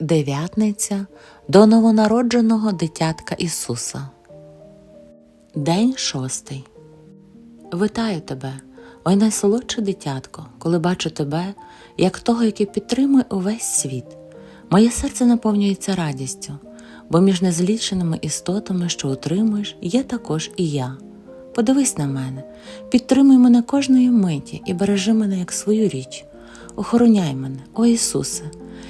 Дев'ятниця до новонародженого дитятка Ісуса. День шостий. Вітаю тебе, ой найсолодше дитятко, коли бачу тебе, як того, який підтримує увесь світ. Моє серце наповнюється радістю, бо між незліченими істотами, що утримуєш, є також і я. Подивись на мене, підтримуй мене кожної миті і бережи мене як свою річ. Охороняй мене, о Ісусе,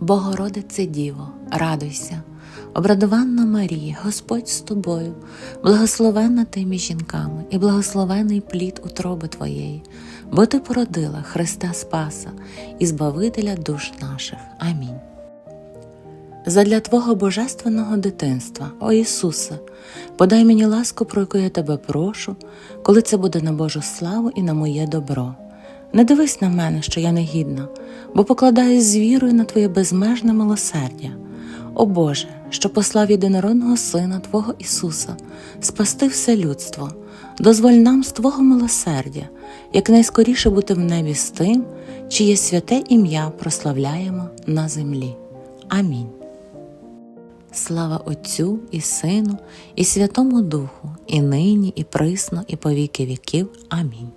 Богородице Діво, радуйся, обрадованна Марія, Господь з тобою, благословенна ти між жінками, і благословений плід утроби Твоєї, бо Ти породила Христа Спаса і Збавителя душ наших. Амінь. Задля Твого божественного дитинства, о Ісусе, подай мені ласку, про яку я тебе прошу, коли це буде на Божу славу і на моє добро. Не дивись на мене, що я негідна, бо покладаюсь з вірою на Твоє безмежне милосердя. О Боже, що послав єдинородного Сина Твого Ісуса, спасти все людство, дозволь нам з Твого милосердя, якнайскоріше бути в небі з тим, чиє святе ім'я прославляємо на землі. Амінь. Слава Отцю і Сину, і Святому Духу, і нині, і присно, і по віки віків. Амінь.